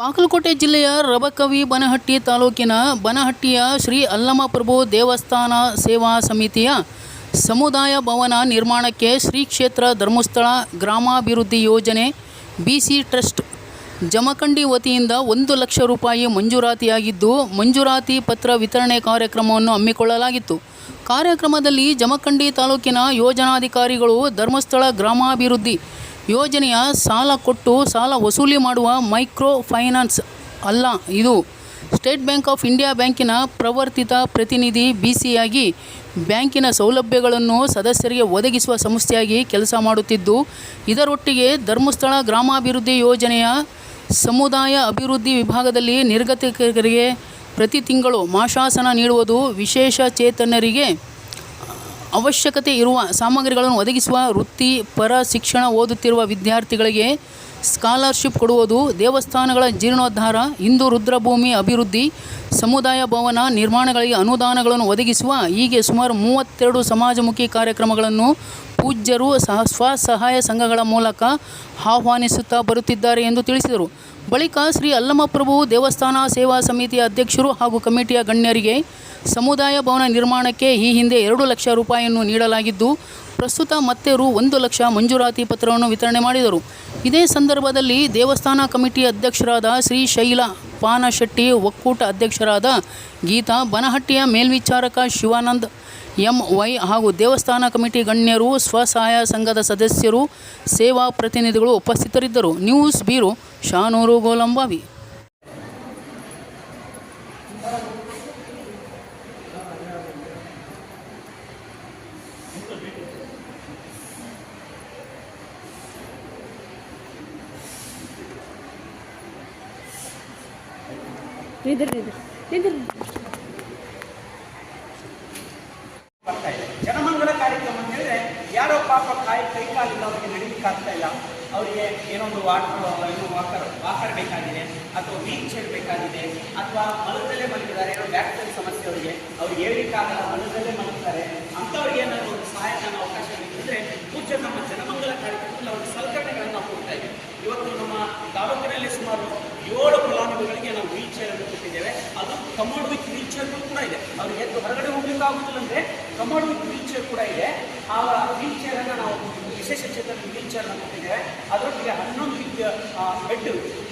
ಬಾಗಲಕೋಟೆ ಜಿಲ್ಲೆಯ ರಬಕವಿ ಬನಹಟ್ಟಿ ತಾಲೂಕಿನ ಬನಹಟ್ಟಿಯ ಶ್ರೀ ಅಲ್ಲಮಪ್ರಭು ದೇವಸ್ಥಾನ ಸೇವಾ ಸಮಿತಿಯ ಸಮುದಾಯ ಭವನ ನಿರ್ಮಾಣಕ್ಕೆ ಶ್ರೀ ಕ್ಷೇತ್ರ ಧರ್ಮಸ್ಥಳ ಗ್ರಾಮಾಭಿವೃದ್ಧಿ ಯೋಜನೆ ಬಿಸಿ ಟ್ರಸ್ಟ್ ಜಮಖಂಡಿ ವತಿಯಿಂದ ಒಂದು ಲಕ್ಷ ರೂಪಾಯಿ ಮಂಜೂರಾತಿಯಾಗಿದ್ದು, ಮಂಜೂರಾತಿ ಪತ್ರ ವಿತರಣೆ ಕಾರ್ಯಕ್ರಮವನ್ನು ಹಮ್ಮಿಕೊಳ್ಳಲಾಗಿತ್ತು. ಕಾರ್ಯಕ್ರಮದಲ್ಲಿ ಜಮಖಂಡಿ ತಾಲೂಕಿನ ಯೋಜನಾಧಿಕಾರಿಗಳು ಧರ್ಮಸ್ಥಳ ಗ್ರಾಮಾಭಿವೃದ್ಧಿ ಯೋಜನೆಯ ಸಾಲ ಕೊಟ್ಟು ಸಾಲ ವಸೂಲಿ ಮಾಡುವ ಮೈಕ್ರೋ ಫೈನಾನ್ಸ್ ಅಲ್ಲ ಇದು. ಸ್ಟೇಟ್ ಬ್ಯಾಂಕ್ ಆಫ್ ಇಂಡಿಯಾ ಬ್ಯಾಂಕಿನ ಪ್ರವರ್ತಿತ ಪ್ರತಿನಿಧಿ ಬಿ ಸಿಯಾಗಿ ಬ್ಯಾಂಕಿನ ಸೌಲಭ್ಯಗಳನ್ನು ಸದಸ್ಯರಿಗೆ ಒದಗಿಸುವ ಸಂಸ್ಥೆಯಾಗಿ ಕೆಲಸ ಮಾಡುತ್ತಿದ್ದು, ಇದರೊಟ್ಟಿಗೆ ಧರ್ಮಸ್ಥಳ ಗ್ರಾಮಾಭಿವೃದ್ಧಿ ಯೋಜನೆಯ ಸಮುದಾಯ ಅಭಿವೃದ್ಧಿ ವಿಭಾಗದಲ್ಲಿ ನಿರ್ಗತಿಕರಿಗೆ ಪ್ರತಿ ತಿಂಗಳು ಮಾಶಾಸನ ನೀಡುವುದು ವಿಶೇಷ ಚೇತನರಿಗೆ ಅವಶ್ಯಕತೆ ಇರುವ ಸಾಮಗ್ರಿಗಳನ್ನು ಒದಗಿಸುವ ವೃತ್ತಿಪರ ಶಿಕ್ಷಣ ಓದುತ್ತಿರುವ ವಿದ್ಯಾರ್ಥಿಗಳಿಗೆ ಸ್ಕಾಲರ್ಶಿಪ್ ಕೊಡುವುದು ದೇವಸ್ಥಾನಗಳ ಜೀರ್ಣೋದ್ಧಾರ, ಹಿಂದೂ ರುದ್ರಭೂಮಿ ಅಭಿವೃದ್ಧಿ, ಸಮುದಾಯ ಭವನ ನಿರ್ಮಾಣಗಳಿಗೆ ಅನುದಾನಗಳನ್ನು ಒದಗಿಸುವ ಹೀಗೆ ಸುಮಾರು ಮೂವತ್ತೆರಡು ಸಮಾಜಮುಖಿ ಕಾರ್ಯಕ್ರಮಗಳನ್ನು ಪೂಜ್ಯರು ಸಹ ಸ್ವಸಹಾಯ ಸಂಘಗಳ ಮೂಲಕ ಆಹ್ವಾನಿಸುತ್ತಾ ಬರುತ್ತಿದ್ದಾರೆ ಎಂದು ತಿಳಿಸಿದರು. ಬಳಿಕ ಶ್ರೀ ಅಲ್ಲಮಪ್ರಭು ದೇವಸ್ಥಾನ ಸೇವಾ ಸಮಿತಿಯ ಅಧ್ಯಕ್ಷರು ಹಾಗೂ ಕಮಿಟಿಯ ಗಣ್ಯರಿಗೆ ಸಮುದಾಯ ಭವನ ನಿರ್ಮಾಣಕ್ಕೆ ಈ ಹಿಂದೆ ಎರಡು ಲಕ್ಷ ರೂಪಾಯಿಯನ್ನು ನೀಡಲಾಗಿದ್ದು ಪ್ರಸ್ತುತ ಮತ್ತೆ ರು ಒಂದು ಲಕ್ಷ ಮಂಜೂರಾತಿ ಪತ್ರವನ್ನು ವಿತರಣೆ ಮಾಡಿದರು. ಇದೇ ಸಂದರ್ಭದಲ್ಲಿ ದೇವಸ್ಥಾನ ಕಮಿಟಿ ಅಧ್ಯಕ್ಷರಾದ ಶ್ರೀ ಶೈಲ ಪಾನಶೆಟ್ಟಿ, ಒಕ್ಕೂಟ ಅಧ್ಯಕ್ಷರಾದ ಗೀತಾ ಬನಹಟ್ಟಿಯ ಮೇಲ್ವಿಚಾರಕ ಶಿವಾನಂದ್ ಎಂ ವೈ ಹಾಗೂ ದೇವಸ್ಥಾನ ಕಮಿಟಿ ಗಣ್ಯರು, ಸ್ವಸಹಾಯ ಸಂಘದ ಸದಸ್ಯರು, ಸೇವಾ ಪ್ರತಿನಿಧಿಗಳು ಉಪಸ್ಥಿತರಿದ್ದರು. News bureau Shanuru Golambavi. ನಿಂದ್ರಿ ಜನಮಂಗಲ ಕಾರ್ಯಕ್ರಮ ಅಂತ ಹೇಳಿದ್ರೆ ಯಾರೋ ಪಾಪ ಕಾಯಿ, ಕೈ ಕಾಲಿಲ್ಲ ಅವರಿಗೆ ನಡೀಲಿಕ್ಕೆ ಆಗ್ತಾ ಇಲ್ಲ. ಅವರಿಗೆ ಏನೊಂದು ವಾಟರ್ ಏನೋ ವಾಕರ್ ವಾಕರ್ ಬೇಕಾಗಿದೆ, ಅಥವಾ ವೀಲ್ ಚೇರ್ ಬೇಕಾಗಿದೆ, ಅಥವಾ ಮಲದಲ್ಲೇ ಮಲಗಿದ್ದಾರೆ, ಏನೋ ಬ್ಯಾಕ್ ಪೇನ್ ಸಮಸ್ಯೆ ಅವರಿಗೆ ಅವ್ರಿಗೆ ಹೇಳಲಿಕ್ಕಾಗಲ್ಲ ಮಲದಲ್ಲೇ ಮಲಗ್ತಾರೆ ಅಂಥವ್ರಿಗೆ ಏನಾದ್ರು ಒಂದು ಸಹಾಯಧನ ಅವಕಾಶ ಬೇಕಿದ್ರೆ ಪೂಜ್ಯ ನಮ್ಮ ಜನಮಂಗಲ ಕಾರ್ಯಕ್ರಮದಲ್ಲಿ ಅವ್ರಿಗೆ ಸಲಕರಣೆಗಳನ್ನು ನಾವು ಕೊಡ್ತಾ ಇದ್ದೀವಿ ಇವತ್ತು ನಮ್ಮ ತಾಲೂಕಿನಲ್ಲಿ ಸುಮಾರು ಏಳು ಫಲಾನುಭವಿಗಳಿಗೆ ನಾವು ವೀಲ್ ಚೇರ್ ಅನ್ನು ಕೊಟ್ಟಿದ್ದೇವೆ ಅದು ಕಮೋಡ್ ವಿತ್ ವೀಲ್ ಚೇರ್ ಕೂಡ ಇದೆ. ಅವ್ರಿಗೆ ಎದ್ದು ಹೊರಗಡೆ ಹೋಗ್ಲಿಕ್ಕೆ ಆಗುದಿಲ್ಲ ಅಂದ್ರೆ ಕಮೋಡ್ ವಿತ್ ವೀಲ್ ಚೇರ್ ಕೂಡ ಇದೆ. ಆ ವೀಲ್ ಚೇರ್ ಅನ್ನ ನಾವು ವಿಶೇಷ ಚೇತನ ವೀಲ್ ಚೇರ್ ಅನ್ನ ಕೊಟ್ಟಿದ್ದೇವೆ. ಅದರೊಟ್ಟಿಗೆ ಹನ್ನೊಂದು ಬೆಡ್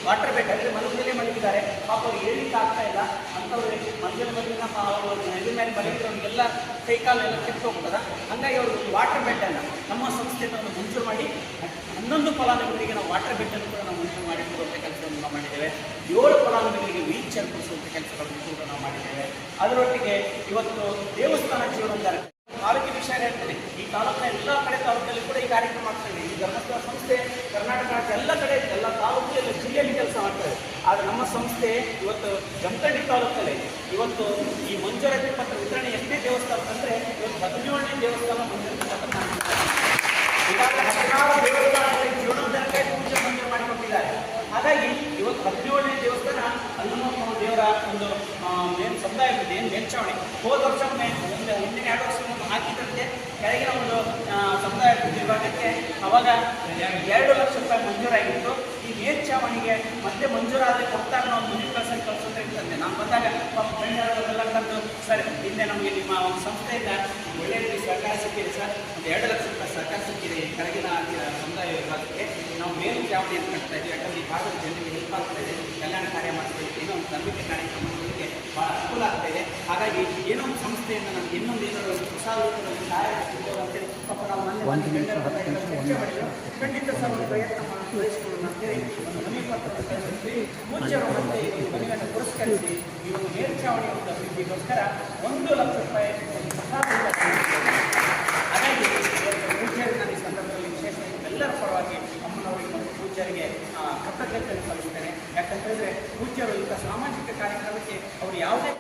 ವಾಟರ್ ಬೆಡ್ ಅಂದರೆ ಮಲಗದಲ್ಲೇ ಮಲಗಿದ್ದಾರೆ. ಪಾಪ ಅವ್ರು ಹೇಳಲಿಕ್ಕೆ ಆಗ್ತಾ ಇಲ್ಲ. ಅಂಥವ್ರಿಗೆ ಮಧ್ಯದ ಮಲಗಿನ ಅವರು ನೆಲೆ ಮೇಲೆ ಮಲಗಿರೋರಿಗೆಲ್ಲ ಕೈ ಕಾಲೆಲ್ಲ ಕೆಟ್ಟು ಹೋಗ್ತದ. ಹಾಗಾಗಿ ಅವರು ವಾಟರ್ ಬೆಡ್ ಅನ್ನ ನಮ್ಮ ಸಂಸ್ಥೆಯನ್ನು ಮಂಜೂರು ಮಾಡಿ, ಹನ್ನೊಂದು ಫಲಾನುಭವಿಗಳಿಗೆ ನಾವು ವಾಟರ್ ಬೆಡ್ ಅನ್ನು ಕೂಡ ನಾವು ಮಂಜೂರು ಮಾಡಿ ಕೊಡುವಂಥ ಕೆಲಸವನ್ನು ಮಾಡಿದ್ದೇವೆ. ಏಳು ಫಲಾನುಭವಿಗಳಿಗೆ ವೀಲ್ ಚೇರ್ ಕೆಲಸಗಳನ್ನು ಕೂಡ ನಾವು ಮಾಡಿದ್ದೇವೆ. ಅದರೊಟ್ಟಿಗೆ ಇವತ್ತು ದೇವಸ್ಥಾನ ಜೀವನ ತಾಲೂಕಿನ ವಿಷಯ ಹೇಳ್ತೇನೆ. ಈ ತಾಲೂಕಿನ ಎಲ್ಲ ಕಡೆ ತಾಲೂಕಲ್ಲಿ ಕೂಡ ಈ ಕಾರ್ಯಕ್ರಮ ಮಾಡ್ತೇವೆ ಈ ಧರ್ಮಸ್ಥಳ ಸಂಸ್ಥೆ, ಕರ್ನಾಟಕ ಎಲ್ಲ ಕಡೆ, ಎಲ್ಲ ತಾಲೂಕು ಎಲ್ಲ ಜಿಲ್ಲೆಯಲ್ಲಿ ಕೆಲಸ ಮಾಡ್ತೇವೆ ಆದರೆ ನಮ್ಮ ಸಂಸ್ಥೆ ಇವತ್ತು ಜಮಖಂಡಿ ತಾಲೂಕಲ್ಲಿ, ಇವತ್ತು ಈ ಮಂಜೂರಾತಿ ಪತ್ರ ವಿತರಣೆ ಎಷ್ಟೇ ದೇವಸ್ಥಾನ ಅಂದರೆ ಇವತ್ತು ಹದಿನೇಳನೇ ದೇವಸ್ಥಾನ ಮಂಜೂರಾತಿ ಪತ್ರ ಹದಿನಾರು ಹಾಗಾಗಿ ಇವತ್ತು ಹದಿನೇಳನೇ ದೇವಸ್ಥಾನ ಹನುಮಪ್ಪ ದೇವರ ಒಂದು ಏನು ಸಮುದಾಯ ಏನು ಮೇಲ್ಚಾವಣಿ ಹೋದ ವರ್ಷ ಒಂದು ಹಿಂದಿನ ಎರಡು ವರ್ಷ ಹಾಕಿದಂತೆ ಕೆಳಗಿನ ಒಂದು ಸಮುದಾಯ ವಿಭಾಗಕ್ಕೆ ಅವಾಗ ಎರಡು ಲಕ್ಷ ರೂಪಾಯಿ ಮಂಜೂರಾಗಿತ್ತು. ಈ ಮೇಲ್ಚಾವಣಿಗೆ ಮತ್ತೆ ಮಂಜೂರಾದರೆ ಕೊಡ್ತಾರೆ ನಾವು ಮುಂದಿನ ಕಳ್ಸಕ್ಕೆ ಕಳ್ಸೋದ್ರೆ ಅಂತಂದೆ ನಾನು ಬಂದಾಗ ಪಾಪ ಫ್ರೆಂಡ್ ಕರೆದು ಸರ್, ಹಿಂದೆ ನಮಗೆ ನಿಮ್ಮ ಒಂದು ಸಂಸ್ಥೆಯಿಂದ ಒಳ್ಳೆಯ ಸಹಕಾರ ಸಿಕ್ಕಿದೆ, ಸರ್. ಒಂದು ಎರಡು ಲಕ್ಷ ರೂಪಾಯಿ ಸಹಕಾರ ಕೆಳಗಿನ ಸಮುದಾಯ ವಿಭಾಗಕ್ಕೆ ನಾವು ಮೇಲು ಚಾವಣಿ ಅಂತ ಕಟ್ತಾ ಇದ್ದೀವಿ. ಯಾಕಂದ್ರೆ ಈ ಭಾಗದ ಜನರಿಗೆ ಹೆಲ್ಪ್ ಆಗ್ತಾ ಇದೆ ಕಲ್ಯಾಣ ಕಾರ್ಯ ಮಾಡ್ತಾ ಇದೆ ಏನೋ ಒಂದು ನಂಬಿಕೆ ಕಾರ್ಯಕ್ರಮಗಳಿಗೆ ಭಾಳ ಅನುಕೂಲ ಆಗ್ತಾ ಇದೆ. ಹಾಗಾಗಿ ಏನೋ ಒಂದು ಸಂಸ್ಥೆಯಿಂದ ನಮ್ಗೆ ಇನ್ನೊಂದು ಏನಾದರೂ ಒಂದು ಹೊಸ ರೂಪದಲ್ಲಿ ಸಹಾಯ ಅಂತೇಳಿ ಪಾಪ ನಾವು. ಖಂಡಿತ ಸರ್ ಒಂದು ಪ್ರಯತ್ನ ಮಾಡಿ ವಹಿಸ್ಕೊಳ್ಳೋಣ ಅಂತೇಳಿ ಒಂದು ಮನವಿ ಪತ್ರವನ್ನು ಕಳಿಸಿ ಪೂಜ್ಯರು ಮತ್ತೆ ಈ ಮನೆಯನ್ನು ಪುರಸ್ಕರಿಸಿ ಇವರು ಒಂದು ಮೇಲ್ಚಾವಣಿ ಒಂದು ಅಭಿವೃದ್ಧಿಗೋಸ್ಕರ ಒಂದು ಲಕ್ಷ ರೂಪಾಯಿ ಒಂದು ಸಹಾಯದಿಂದ ಹಾಗಾಗಿ ಇವತ್ತು ಪೂಜ್ಯರು ನಾನು ಈ ಸಂದರ್ಭದಲ್ಲಿ ವಿಶೇಷವಾಗಿ ಎಲ್ಲರ ಪರವಾಗಿ ಅಮ್ಮನವರಿಗೆ ಮತ್ತು ಪೂಜ್ಯರಿಗೆ ಇಂಥ ಸಾಮಾಜಿಕ ಕಾರ್ಯಕ್ರಮಕ್ಕೆ ಅವರು ಯಾವುದೇ